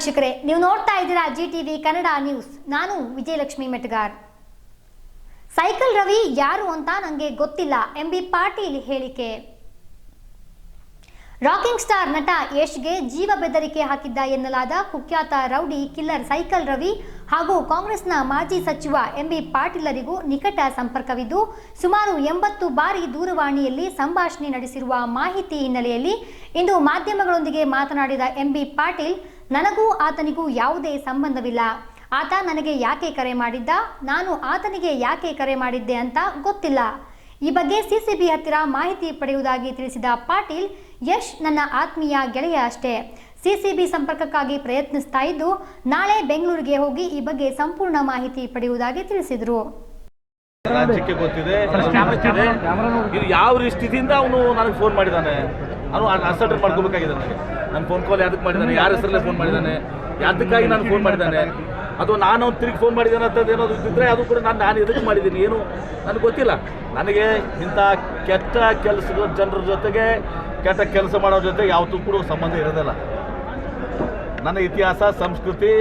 ವೀಕ್ಷಕರೇ, ನೀವು ನೋಡ್ತಾ ಇದ್ದೀರಾ ಜಿ ಟಿವಿ ಕನ್ನಡ ನ್ಯೂಸ್ ನಾನು ವಿಜಯಲಕ್ಷ್ಮಿ ಮೆಟ್ಗಾರ್ ಸೈಕಲ್ ರವಿ ಯಾರು ಅಂತ ನನಗೆ ಗೊತ್ತಿಲ್ಲ ಎಂ ಬಿ ಪಾಟೀಲ್ ಹೇಳಿಕೆ. ರಾಕಿಂಗ್ ಸ್ಟಾರ್ ನಟ ಯಶ್ಗೆ ಜೀವ ಬೆದರಿಕೆ ಹಾಕಿದ್ದ ಎನ್ನಲಾದ ಕುಖ್ಯಾತ ರೌಡಿ ಕಿಲ್ಲರ್ ಸೈಕಲ್ ರವಿ ಹಾಗೂ ಕಾಂಗ್ರೆಸ್ನ ಮಾಜಿ ಸಚಿವ ಎಂಬಿ ಪಾಟೀಲರಿಗೂ ನಿಕಟ ಸಂಪರ್ಕವಿದ್ದು, ಸುಮಾರು ಎಂಬತ್ತು ಬಾರಿ ದೂರವಾಣಿಯಲ್ಲಿ ಸಂಭಾಷಣೆ ನಡೆಸಿರುವ ಮಾಹಿತಿ ಹಿನ್ನೆಲೆಯಲ್ಲಿ ಇಂದು ಮಾಧ್ಯಮಗಳೊಂದಿಗೆ ಮಾತನಾಡಿದ ಎಂಬಿ ಪಾಟೀಲ್ ನನಗೂ ಆತನಿಗೂ ಯಾವುದೇ ಸಂಬಂಧವಿಲ್ಲ. ಆತ ನನಗೆ ಯಾಕೆ ಕರೆ ಮಾಡಿದ್ದ? ನಾನು ಆತನಿಗೆ ಯಾಕೆ ಕರೆ ಮಾಡಿದ್ದೆ ಅಂತ ಗೊತ್ತಿಲ್ಲ. ಈ ಬಗ್ಗೆ ಸಿಸಿಬಿ ಹತ್ತಿರ ಮಾಹಿತಿ ಪಡೆಯುವುದಾಗಿ ತಿಳಿಸಿದ ಪಾಟೀಲ್, ಯಶ್ ನನ್ನ ಆತ್ಮೀಯ ಗೆಳೆಯ ಅಷ್ಟೇ. ಸಿಸಿಬಿ ಸಂಪರ್ಕಕ್ಕಾಗಿ ಪ್ರಯತ್ನಿಸ್ತಾ ಇದ್ದು, ನಾಳೆ ಬೆಂಗಳೂರಿಗೆ ಹೋಗಿ ಈ ಬಗ್ಗೆ ಸಂಪೂರ್ಣ ಮಾಹಿತಿ ಪಡೆಯುವುದಾಗಿ ತಿಳಿಸಿದರು. ಗೊತ್ತಿದೆ ಯಾವ ಸ್ಥಿತಿಯಿಂದ ಅವನು ನನಗೆ ಫೋನ್ ಮಾಡಿದ್ದಾನೆ? ಅವನು ಅನ್ಸರ್ಟನ್ ಮಾಡ್ಕೋಬೇಕಾಗಿದೆ ನನಗೆ. ನನ್ನ ಫೋನ್ ಕಾಲ್ ಯಾವ್ದಕ್ಕೆ ಮಾಡಿದ್ದಾನೆ? ಯಾರ ಹೆಸರಲ್ಲೇ ಫೋನ್ ಮಾಡಿದ್ದಾನೆ? ಯಾವ್ದಕ್ಕಾಗಿ ನಾನು ಫೋನ್ ಮಾಡಿದ್ದಾನೆ? ಅಥವಾ ನಾನು ಅವ್ನು ತಿರುಗಿ ಫೋನ್ ಮಾಡಿದ್ದಾನೆ ಅಂತದ್ದು ಏನೋ ಇದ್ದಿದ್ರೆ ಅದು ಕೂಡ ನಾನು ನಾನು ಎದಕ್ಕೆ ಮಾಡಿದ್ದೀನಿ? ಏನು? ನನಗೆ ಗೊತ್ತಿಲ್ಲ. ನನಗೆ ಇಂಥ ಕೆಟ್ಟ ಕೆಲಸದ ಜನರ ಜೊತೆಗೆ ಕೆಟ್ಟ ಕೆಲಸ ಮಾಡೋ ಜೊತೆ ಯಾವತ್ತೂ ಕೂಡ ಸಂಬಂಧ ಇರೋದಿಲ್ಲ. ನನ್ನ ಇತಿಹಾಸ, ಸಂಸ್ಕೃತಿ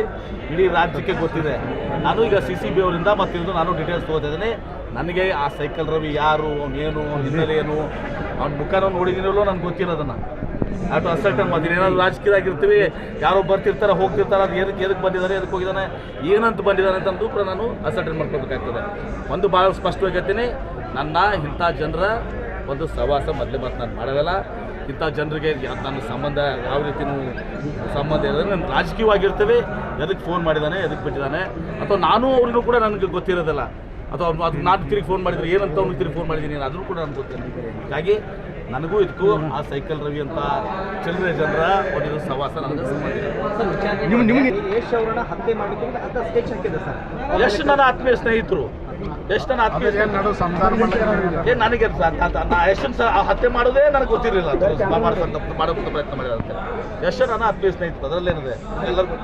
ಇಡೀ ರಾಜ್ಯಕ್ಕೆ ಗೊತ್ತಿದೆ. ನಾನು ಈಗ ಸಿ ಸಿ ಬಿ ಅವರಿಂದ ಮತ್ತು ಇದು ನಾನು ಡೀಟೇಲ್ಸ್ ತೊಗೋತಿದ್ದೀನಿ ನನಗೆ ಆ ಸೈಕಲ್ ರವಿ ಯಾರು ಅವನೇನು ಹಿನ್ನೆಲೆ ಏನು? ಅವ್ನ ಮುಖನ ನೋಡಿದಿನಲ್ಲೋ ನನಗೆ ಗೊತ್ತಿರೋದನ್ನು ಅದು ಅಸಲ್ಟನ್ ಮಾಡ್ತೀನಿ ಏನಾದ್ರು ರಾಜಕೀಯದಾಗಿರ್ತೀವಿ, ಯಾರೋ ಬರ್ತಿರ್ತಾರೆ, ಹೋಗ್ತಿರ್ತಾರೆ, ಅದು ಎದಕ್ಕೆ ಎದಕ್ಕೆ ಬಂದಿದ್ದಾರೆ ಎದಕ್ಕೆ ಹೋಗಿದ್ದಾನೆ ಏನಂತ ಬಂದಿದ್ದಾನೆ ಅಂತಂದು ಕೂಡ ನಾನು ಅಸಲ್ಟನ್ ಮಾಡ್ಕೋಬೇಕಾಗ್ತದೆ ಒಂದು ಭಾಳ ಸ್ಪಷ್ಟವಾಗಿ ಹೇಳ್ತೀನಿ, ನನ್ನ ಇಂಥ ಜನರ ಒಂದು ಸವಾಸ ಮೊದಲೇ ಮಾತು ನಾನು ಮಾಡೋದಲ್ಲ ಇಂಥ ಜನರಿಗೆ ನನ್ನ ಸಂಬಂಧ ಯಾವ ರೀತಿನೂ ಸಂಬಂಧ ಇರೋದ್ರೆ ನಾನು ರಾಜಕೀಯವಾಗಿರ್ತೀವಿ ಎದಕ್ಕೆ ಫೋನ್ ಮಾಡಿದ್ದಾನೆ ಎದಕ್ಕೆ ಬಿಟ್ಟಿದ್ದಾನೆ ಅಥವಾ ನಾನು ಅವ್ರಿಗೂ ಕೂಡ ನನಗೆ ಗೊತ್ತಿರೋದಿಲ್ಲ. ಅಥವಾ ಅದು ಅದಕ್ಕೆ ನಾನು ತಿರುಗಿ ಫೋನ್ ಮಾಡಿದ್ರೆ ಏನಂತ ಅವ್ನಿಗೆ ತಿರುಗಿ ಫೋನ್ ಮಾಡಿದ್ದೀನಿ ಅದನ್ನು ಕೂಡ ನಾನು ಗೊತ್ತಿಲ್ಲ. ಹೀಗಾಗಿ ನನಗೂ ಇದಕ್ಕೂ ಆ ಸೈಕಲ್ ರವಿ ಅಂತ ಚಿಲ್ಲರೆ ಜನರ ಒಂದು ಸವಾಸ ನನಗೆ ಸಂಬಂಧ ನಿಮಗೆ ಯಶ್ ಅವರನ್ನ ಹತ್ಯೆ ಹಾಕಿದೆ ಸರ್. ಎಷ್ಟು ನನ್ನ ಆತ್ಮೀಯ ಸ್ನೇಹಿತರು. ಎಷ್ಟು ನನ್ನ ಆತ್ಮೀಯ ಸ್ನೇಹಿತರು. ಏ ನನಗೆ ಎಷ್ಟನ್ನು ಸಹ ಹತ್ಯೆ ಮಾಡೋದೇ ನನಗೆ ಗೊತ್ತಿರಲಿಲ್ಲ. ಮಾಡೋದಕ್ಕೆ ಪ್ರಯತ್ನ ಮಾಡಿದಂತೆ ಎಷ್ಟು ನನ್ನ ಆತ್ಮೀಯ ಸ್ನೇಹಿತರು ಅದರಲ್ಲೇನಿದೆ. ಎಲ್ಲರಿಗೂ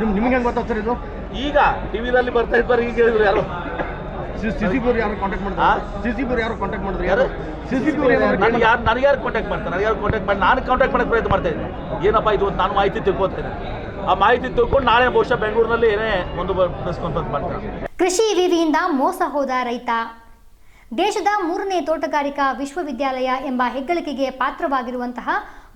ನಿಮ್ಗೆ ಹೆಂಗೆ ಗೊತ್ತಾಗ್ತಾರೆ ಇದು ಈಗ ಟಿವಿನಲ್ಲಿ ಬರ್ತಾ ಇದ್ದಾರೆ ಈಗ ಹೇಳಿದ್ರು ಯಾರು? ನನಗೆ ಯಾರು ನನಗೆ ಯಾರು ಕಾಂಟ್ಯಾಕ್ಟ್ ಮಾಡ್ತಾರೆ? ನನಗೆ ಯಾರು ಕಾಂಟ್ಯಾಕ್ಟ್ ಮಾಡಿ ನಾನು ಕಾಂಟ್ಯಾಕ್ಟ್ ಮಾಡೋಕ್ಕೆ ಪ್ರಯತ್ನ ಮಾಡ್ತಾ ಇದ್ದೀನಿ. ಏನಪ್ಪ ಇದು ಅಂತ ನಾನು ಮಾಹಿತಿ ತಿಳ್ಕೊತೇನೆ. ಆ ಮಾಹಿತಿ ತಿಳ್ಕೊಂಡು ನಾಳೆ ಬಹುಶಃ ಬೆಂಗಳೂರಿನಲ್ಲಿ ಏನೇ ಒಂದು ಪ್ರೆಸ್ ಕಾನ್ಫರೆನ್ಸ್ ಮಾಡ್ತಾರೆ. ಕೃಷಿ ವಿವಿಯಿಂದ ಮೋಸ ಹೋದ ರೈತ. ದೇಶದ ಮೂರನೇ ತೋಟಗಾರಿಕಾ ವಿಶ್ವವಿದ್ಯಾಲಯ ಎಂಬ ಹೆಗ್ಗಳಿಕೆಗೆ ಪಾತ್ರವಾಗಿರುವಂತಹ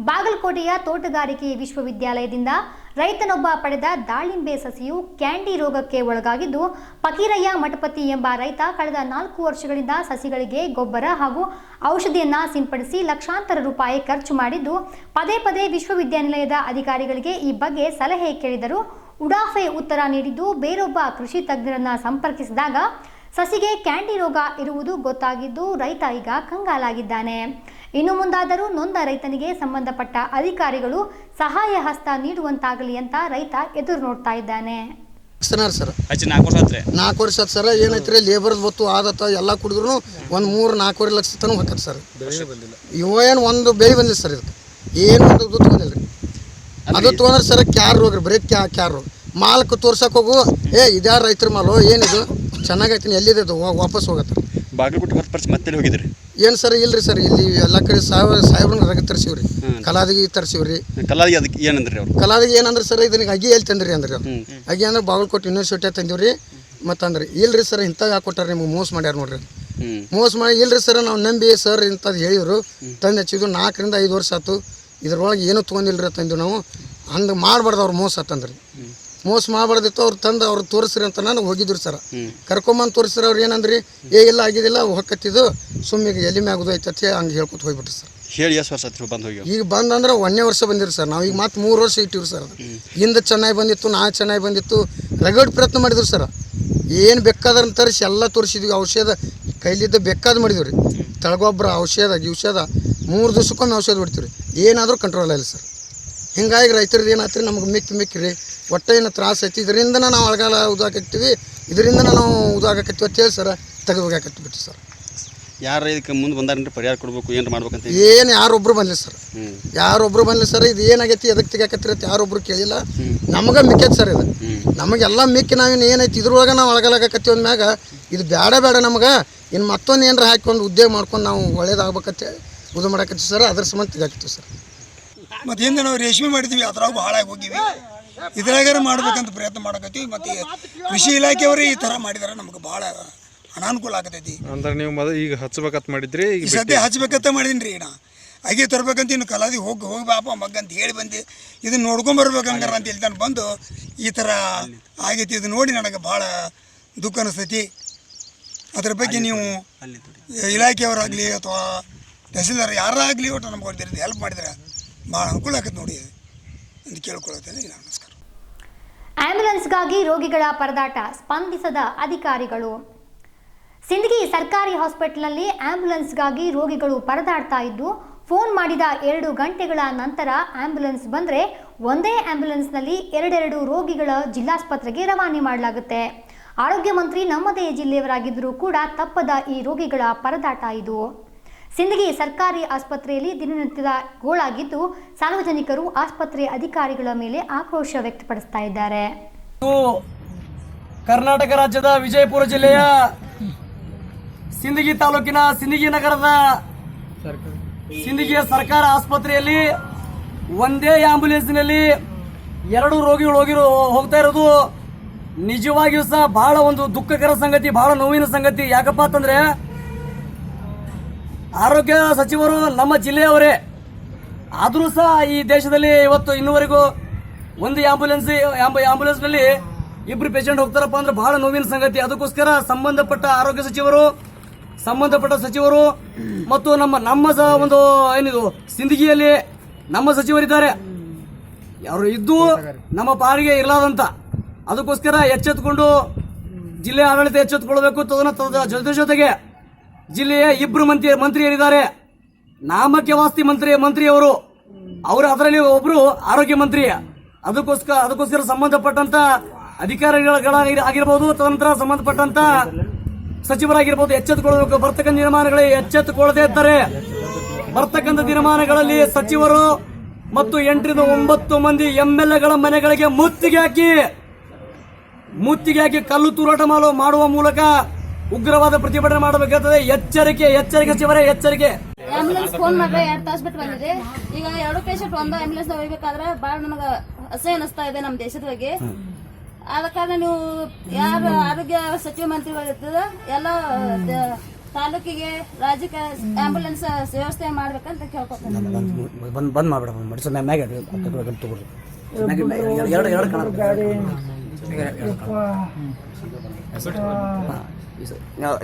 ಬಾಗಲಕೋಟೆಯ ತೋಟಗಾರಿಕೆ ವಿಶ್ವವಿದ್ಯಾಲಯದಿಂದ ರೈತನೊಬ್ಬ ಪಡೆದ ದಾಳಿಂಬೆ ಸಸಿಯು ಕ್ಯಾಂಡಿ ರೋಗಕ್ಕೆ ಒಳಗಾಗಿದ್ದು ಪಕೀರಯ್ಯ ಮಠಪತಿ ಎಂಬ ರೈತ ಕಳೆದ ನಾಲ್ಕು ವರ್ಷಗಳಿಂದ ಸಸಿಗಳಿಗೆ ಗೊಬ್ಬರ ಹಾಗೂ ಔಷಧಿಯನ್ನ ಸಿಂಪಡಿಸಿ ಲಕ್ಷಾಂತರ ರೂಪಾಯಿ ಖರ್ಚು ಮಾಡಿದ್ದು, ಪದೇ ಪದೇ ವಿಶ್ವವಿದ್ಯಾನಿಲಯದ ಅಧಿಕಾರಿಗಳಿಗೆ ಈ ಬಗ್ಗೆ ಸಲಹೆ ಕೇಳಿದರು ಉಡಾಫೆ ಉತ್ತರ ನೀಡಿದ್ದು, ಬೇರೊಬ್ಬ ಕೃಷಿ ತಜ್ಞರನ್ನ ಸಂಪರ್ಕಿಸಿದಾಗ ಸಸಿಗೆ ಕ್ಯಾಂಡಿ ರೋಗ ಇರುವುದು ಗೊತ್ತಾಗಿದ್ದು, ರೈತ ಈಗ ಕಂಗಾಲಾಗಿದ್ದಾನೆ. ಇನ್ನು ಮುಂದಾದರೂ ನೊಂದ ರೈತನಿಗೆ ಸಂಬಂಧಪಟ್ಟ ಅಧಿಕಾರಿಗಳು ಸಹಾಯ ಹಸ್ತ ನೀಡುವಂತಾಗಲಿ ಅಂತ ರೈತ ಎದುರು ನೋಡ್ತಾ ಇದ್ದಾನೆ. ಸರ್ ಹಚ್ಚಿ ನಾಲ್ಕು ವರ್ಷ ಆತ್ರಿ. ನಾಲ್ಕು ವರ್ಷ ಆತ್ ಸರ್ ಏನೈತ್ರಿ ಲೇಬರ್ಸ್ ಬತ್ತು ಆದತ್ತ ಎಲ್ಲ ಕುಡಿದ್ರು ಒಂದು ಮೂರು ನಾಲ್ಕೂವರೆ ಲಕ್ಷ ತನಕ ಹಾಕತ್ ಸರ್. ಇವ ಏನು ಒಂದು ಬೆಳೆ ಬಂದಿಲ್ಲ ಸರ್ ಇದಕ್ಕೆ. ಏನು ಒಂದು ಇದು ತೊಗೊಂಡಿಲ್ಲ ರೀ ಅದು ತೊಗೊಂಡ್ರೆ ಸರ್ ಕ್ಯಾರ್ ರೋಗ ರೀ ಬರೀ ಕ್ಯಾ ಕ್ಯಾರ್ ರೋಗ. ಮಾಲಕ್ಕೆ ತೋರ್ಸಕ್ಕೆ ಹೋಗು ಏ ಇದ್ಯಾರ ರೈತರ ಮಾಲು ಏನಿದು? ಚೆನ್ನಾಗೈತಿ ಎಲ್ಲಿದೆ ವಾಪಸ್ ಹೋಗತ್ತೆ. ಬಾಗಲಕೋಟೆ ಮತ್ತೆ ಹೋಗಿದ್ರಿ? ಏನು ಸರ್ ಇಲ್ರಿ ಸರ್ ಇಲ್ಲಿ ಎಲ್ಲ ಕಡೆ ಸಾಹೇಬ ಸಾಹೇಬ್ರನ್ನ ರಗ ತರ್ಸಿವ್ರಿ. ಕಲಾದಿಗೆ ತರ್ಸಿವ್ರಿ. ಕಲಾದಿ ಅದಕ್ಕೆ ಏನಂದ್ರಿ ಅವ್ರು? ಕಲಾದಿಗೆ ಏನಂದ್ರೆ ಸರ್ ಇದನ್ನ ಅಗಿ ಎಲ್ಲಿ ತಂದ್ರಿ ಅಂದ್ರಿ ಅವ್ರು. ಅಗಿ ಅಂದ್ರೆ ಬಾಗಲಕೋಟೆ ಯೂನಿವರ್ಸಿಟಿ ತಂದಿವ್ರಿ. ಮತ್ತಂದ್ರೆ ಇಲ್ರಿ ಸರ್ ಇಂಥ ಯಾಕೆ ಕೊಟ್ಟಾರ ನಿಮ್ಗೆ ಮೋಸ ಮಾಡ್ಯಾರ ನೋಡ್ರಿ. ಮೋಸ ಮಾಡಿ ಇಲ್ರಿ ಸರ್ ನಾವು ನಂಬಿ ಸರ್ ಇಂಥದ್ದು ಹೇಳಿದ್ರು ತಂದು ಹಚ್ಚಿದ್ರು ನಾಲ್ಕರಿಂದ ಐದು ವರ್ಷ ಆಯ್ತು ಇದ್ರೊಳಗೆ ಏನೂ ತೊಗೊಂಡಿಲ್ರಿ ತಂದು ನಾವು. ಹಂಗೆ ಮಾಡಬಾರ್ದು ಅವ್ರು ಮೋಸ ಆತಂದ್ರಿ ಮೋಸ ಮಾಡಬಾರ್ದಿತ್ತು ಅವ್ರು ತಂದು ಅವ್ರು ತೋರಿಸ್ರಿ ಅಂತ ನಾನು ಹೋಗಿದ್ರು ಸರ್. ಕರ್ಕೊಂಬಂದು ತೋರಿಸ್ರಿ ಅವ್ರು ಏನಂದ್ರಿ? ಏ ಇಲ್ಲ ಆಗಿದಿಲ್ಲ ಹೊಕ್ಕತ್ತಿದ್ದು ಸುಮ್ಮಿಗೆ ಎಲ್ಲಿ ಮ್ಯಾಗದು ಐತತಿ ಹಂಗೆ ಹೇಳ್ಕೊತ ಹೋಗ್ಬಿಟ್ರಿ ಸರ್. ಹೇಳಿ ಎಷ್ಟು ವರ್ಷ ಆತ್ರಿ ಬಂದು ಹೋಗಿ? ಈಗ ಬಂದಂದ್ರೆ ಒಂದನೇ ವರ್ಷ ಬಂದಿರಿ ಸರ್. ನಾವು ಈಗ ಮತ್ತೆ ಮೂರು ವರ್ಷ ಇಟ್ಟಿವ್ರಿ ಸರ್ ಅದು. ಹಿಂದೆ ಚೆನ್ನಾಗಿ ಬಂದಿತ್ತು ನಾ ಚೆನ್ನಾಗಿ ಬಂದಿತ್ತು. ರಗಡ್ ಪ್ರಯತ್ನ ಮಾಡಿದ್ರು ಸರ್. ಏನು ಬೇಕಾದ್ರೆ ತರಿಸಿ ಎಲ್ಲ ತೋರಿಸಿದ್ವಿ. ಔಷಧ ಕೈಲಿದ್ದ ಬೇಕಾದ ಮಾಡಿದ್ವಿ ರೀ. ತಳಗೊಬ್ಬರ ಔಷಧ ಔಷಧ ಮೂರು ದಿವ್ಸಕ್ಕೊಮ್ಮೆ ಔಷಧ ಹೊಡಿತೀವಿ ರೀ ಏನಾದರೂ ಕಂಟ್ರೋಲ್ ಆಗಿಲ್ಲ ಸರ್. ಹಿಂಗಾಗಿ ರೈತರದ್ದು ಏನಾಯ್ತು ರೀ ನಮ್ಗೆ ಮಿಕ್ಕಿ ಮಿಕ್ಕಿ ರೀ. ಒಟ್ಟು ಏನು ತ್ರಾಸ ಐತಿ ಇದರಿಂದ ನಾವು ಅಳಗಾಲ ಉದಾಕತ್ತೀವಿ ಇದರಿಂದ ನಾವು ಉದಾಗಕತ್ತೀವಿ ಅಂತ ಹೇಳಿ ಸರ್ ತೆಗೆದುಬೇಕಾಕತ್ಬಿಟ್ಟು ಸರ್. ಯಾರು ಇದಕ್ಕೆ ಮುಂದೆ ಬಂದಾರೇನ್ರಿ ಪರಿಹಾರ ಕೊಡಬೇಕು ಏನು ಮಾಡ್ಬೇಕಂತ ಏನು ಯಾರೊಬ್ಬರು ಬಂದಿಲ್ಲ ಸರ್. ಯಾರು ಯಾರೊಬ್ರು ಬಂದಿಲ್ಲ ಸರ್ ಇದು ಏನಾಗೈತಿ ಎದಕ್ಕೆ ತೆಗಿಯಾಕತ್ತೀರಿ ಅಂತ ಯಾರೊಬ್ರು ಕೇಳಿಲ್ಲ. ನಮಗೆ ಮಿಕ್ಕೈತೆ ಸರ್ ಇದು. ನಮಗೆಲ್ಲ ಮಿಕ್ಕಿ ನಾವೇನು ಏನೈತಿ ಇದ್ರೊಳಗೆ ನಾವು ಒಳಗಲಾಗತ್ತೀವಿ ಅಂದ್ಮ್ಯಾಗ ಇದು ಬೇಡ ಬೇಡ ನಮಗೆ. ಇನ್ನು ಮತ್ತೊಂದು ಏನಾರ ಹಾಕ್ಕೊಂಡು ಉದ್ಯೋಗ ಮಾಡ್ಕೊಂಡು ನಾವು ಒಳ್ಳೇದಾಗಬೇಕತ್ತೆ ಇದು ಮಾಡಕತ್ತೀವಿ ಸರ್ ಅದ್ರ ಸಂಬಂಧ ತೆಗಿಯಾಕತ್ತೀವಿ ಸರ್. ಮತ್ತು ಹಿಂದೆ ನಾವು ರೇಷ್ಮೆ ಮಾಡಿದ್ವಿ ಅದ್ರಾಗ ಭಾಳ ಹೋಗಿವಿ. ಇದ್ರಾಗಾರ ಮಾಡ್ಬೇಕಂತ ಪ್ರಯತ್ನ ಮಾಡಕತ್ತೀವಿ ಮತ್ತು ಕೃಷಿ ಇಲಾಖೆಯವರೇ ಈ ಥರ ಮಾಡಿದಾರೆ ನಮ್ಗೆ ಭಾಳ ಅನಾನುಕೂಲ ಆಗತೈತಿ. ಅಂದ್ರೆ ನೀವು ಮೊದಲು ಈಗ ಹಚ್ಬೇಕಂತ ಮಾಡಿದ್ರಿ ಈಗ ಈ ಸದ್ಯ ಹಚ್ಬೇಕಂತ ಮಾಡೀನಿ ರೀ ನಾ. ಹಾಗೆ ತರ್ಬೇಕಂತ ಇನ್ನು ಕಲಾದಿ ಹೋಗಿ ಹೋಗಿ ಬಾಪ ಮಗ್ಗ ಅಂತ ಹೇಳಿ ಬಂದು. ಇದನ್ನ ನೋಡ್ಕೊಂಬರ್ಬೇಕು ಹಂಗಾರ ಅಂತ ಹೇಳ್ತಾನೆ ಬಂದು ಈ ಥರ ಆಗೈತಿ. ಇದು ನೋಡಿ ನನಗೆ ಭಾಳ ದುಃಖ ಅನಿಸ್ತೈತಿ. ಅದ್ರ ಬಗ್ಗೆ ನೀವು ಇಲಾಖೆಯವರಾಗಲಿ ಅಥವಾ ತಹಸೀಲ್ದಾರ್ ಯಾರಾಗಲಿ ಒಟ್ಟು ನಮ್ಗೆ ಒಂದು ಹೆಲ್ಪ್ ಮಾಡಿದ್ರೆ ಭಾಳ ಅನುಕೂಲ ಆಗತ್ತೆ ನೋಡಿ ಅಂತ ಕೇಳ್ಕೊಳತ್ತೇನೆ ನಮಸ್ಕಾರ. ಆಂಬ್ಯುಲೆನ್ಸ್ಗಾಗಿ ರೋಗಿಗಳ ಪರದಾಟ ಸ್ಪಂದಿಸದ ಅಧಿಕಾರಿಗಳು. ಸಿಂದಗಿ ಸರ್ಕಾರಿ ಹಾಸ್ಪಿಟಲ್ನಲ್ಲಿ ಆಂಬ್ಯುಲೆನ್ಸ್ಗಾಗಿ ರೋಗಿಗಳು ಪರದಾಡ್ತಾ ಇದ್ದು, ಫೋನ್ ಮಾಡಿದ ಎರಡು ಗಂಟೆಗಳ ನಂತರ ಆಂಬ್ಯುಲೆನ್ಸ್ ಬಂದರೆ ಒಂದೇ ಆಂಬ್ಯುಲೆನ್ಸ್ನಲ್ಲಿ ಎರಡೆರಡು ರೋಗಿಗಳ ಜಿಲ್ಲಾಸ್ಪತ್ರೆಗೆ ರವಾನೆ ಮಾಡಲಾಗುತ್ತೆ. ಆರೋಗ್ಯ ಮಂತ್ರಿ ನಮ್ಮದೇ ಜಿಲ್ಲೆಯವರಾಗಿದ್ದರೂ ಕೂಡ ತಪ್ಪದ ಈ ರೋಗಿಗಳ ಪರದಾಟ ಇದು. ಸಿಂದಗಿ ಸರ್ಕಾರಿ ಆಸ್ಪತ್ರೆಯಲ್ಲಿ ದಿನನಿತ್ಯದ ಗೋಳಾಗಿದ್ದು, ಸಾರ್ವಜನಿಕರು ಆಸ್ಪತ್ರೆ ಅಧಿಕಾರಿಗಳ ಮೇಲೆ ಆಕ್ರೋಶ ವ್ಯಕ್ತಪಡಿಸ್ತಾ ಇದ್ದಾರೆ. ಕರ್ನಾಟಕ ರಾಜ್ಯದ ವಿಜಯಪುರ ಜಿಲ್ಲೆಯ ಸಿಂದಗಿ ತಾಲೂಕಿನ ಸಿಂದಗಿ ನಗರದ ಸಿಂದಗಿಯ ಸರ್ಕಾರ ಆಸ್ಪತ್ರೆಯಲ್ಲಿ ಒಂದೇ ಆಂಬ್ಯುಲೆನ್ಸ್ನಲ್ಲಿ ಎರಡು ರೋಗಿಗಳು ಹೋಗಿರೋ ಹೋಗ್ತಾ ಇರೋದು. ನಿಜವಾಗಿಯೂ ಸಹ ಬಹಳ ಒಂದು ದುಃಖಕರ ಸಂಗತಿ ಬಹಳ ನೋವಿನ ಸಂಗತಿ. ಯಾಕಪ್ಪ ಅಂತಂದ್ರೆ ಆರೋಗ್ಯ ಸಚಿವರು ನಮ್ಮ ಜಿಲ್ಲೆಯವರೇ. ಆದರೂ ಸಹ ಈ ದೇಶದಲ್ಲಿ ಇವತ್ತು ಇನ್ನುವರೆಗೂ ಒಂದು ಆಂಬುಲೆನ್ಸ್ ಆಂಬುಲೆನ್ಸ್ನಲ್ಲಿ ಇಬ್ರು ಪೇಷಂಟ್ ಹೋಗ್ತಾರಪ್ಪ ಅಂದ್ರೆ ಬಹಳ ನೋವಿನ ಸಂಗತಿ. ಅದಕ್ಕೋಸ್ಕರ ಸಂಬಂಧಪಟ್ಟ ಆರೋಗ್ಯ ಸಚಿವರು ಸಂಬಂಧಪಟ್ಟ ಸಚಿವರು ಮತ್ತು ನಮ್ಮ ನಮ್ಮ ಸಹ ಒಂದು ಏನಿದು, ಸಿಂದಗಿಯಲ್ಲಿ ನಮ್ಮ ಸಚಿವರಿದ್ದಾರೆ. ಯಾರು ಇದ್ದು ನಮ್ಮ ಪಾರಿಗೆ ಇರಲಾದಂತ ಅದಕ್ಕೋಸ್ಕರ ಎಚ್ಚೆತ್ತುಕೊಂಡು ಜಿಲ್ಲೆ ಆಡಳಿತ ಎಚ್ಚೆತ್ತುಕೊಳ್ಬೇಕು ಜೊತೆ ಜೊತೆಗೆ ಜಿಲ್ಲೆಯ ಇಬ್ಬರು ಮಂತ್ರಿ ಮಂತ್ರಿಯರಿದ್ದಾರೆ. ನಾಮಕ್ಕೆ ವಾಸ್ತಿ ಮಂತ್ರಿ ಮಂತ್ರಿಯವರು. ಅವರು ಅದರಲ್ಲಿ ಒಬ್ಬರು ಆರೋಗ್ಯ ಮಂತ್ರಿ. ಅದಕ್ಕೋಸ್ಕರ ಅದಕ್ಕೋಸ್ಕರ ಸಂಬಂಧಪಟ್ಟಂತ ಅಧಿಕಾರಿಗಳ ಆಗಿರ್ಬೋದು. ತದನಂತರ ಸಂಬಂಧಪಟ್ಟಂತ ಸಚಿವರಾಗಿರ್ಬೋದು ಎಚ್ಚೆತ್ತುಕೊಳ್ಳಬೇಕು ಬರ್ತಕ್ಕಂಥ ದಿನಮಾನಗಳಲ್ಲಿ ಎಚ್ಚೆತ್ತುಕೊಳ್ಳದೇ ಇದ್ದಾರೆ ಬರ್ತಕ್ಕಂಥ ದಿನಮಾನಗಳಲ್ಲಿ ಸಚಿವರು ಮತ್ತು ಎಂಟರಿಂದ ಒಂಬತ್ತು ಮಂದಿ ಎಂಎಲ್ಎಗಳ ಎಲ್ ಎಗಳ ಮನೆಗಳಿಗೆ ಮುತ್ತಿಗೆ ಹಾಕಿ ಮುತ್ತಿಗೆ ಹಾಕಿ ಕಲ್ಲು ತೂರಾಟ ಮಾಡೋ ಮಾಡುವ ಮೂಲಕ ಉಗ್ರವಾದ ಪ್ರತಿಭಟನೆ ಮಾಡಬೇಕಾಗ್ತದೆ. ಎಚ್ಚರಿಕೆ ಎಚ್ಚರಿಕೆ ಸಚಿವರೇ ಎಚ್ಚರಿಕೆ. ಆಂಬುಲೆನ್ಸ್ ಫೋನ್ ಮಾಡ್ರೆ ಎರಡ್ ತಾಸ್ ಬಿಟ್ಟು ಬಂದಿದೆ. ಈಗ ಎರಡು ಪೇಷಂಟ್ ಒಂದು ಆಂಬುಲೆನ್ಸ್ ಹೋಗ್ಬೇಕಾದ್ರೆ ಬಹಳ ನಮಗ ಅಸಹ್ಯ ಅನಿಸ್ತಾ ಇದೆ ನಮ್ಮ ದೇಶದ ಬಗ್ಗೆ. ಆದ ಕಾರಣ ನೀವು ಯಾರು ಆರೋಗ್ಯ ಸಚಿವ ಮಂತ್ರಿಗಳಿರ್ತದ ಎಲ್ಲ ದ- ತಾಲೂಕಿಗೆ ರಾಜ್ಯಕ್ಕೆ ಆಂಬುಲೆನ್ಸ್ ವ್ಯವಸ್ಥೆ ಮಾಡ್ಬೇಕಂತ ಕೇಳ್ಕೊತೀನಿ. ಬಂದ್ ಬಂದ್ ಮಾಡ್ಬೇಡ ಮಡಿಸ. ಮ್ಯಾಗ ತಗೊಳ್ರಿ ಎರಡು ಎರಡು ಕಣ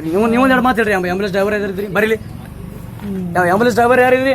ನೀವು ನೀವು ಎರಡು ಮಾತಾಡ್ರಿ ಆಂಬುಲೆನ್ಸ್ ಡ್ರೈವರ್ ಯಾರಿದ್ರಿ ಬರೀಲಿ. Ambulance driver ಯಾರಿದ್ರಿ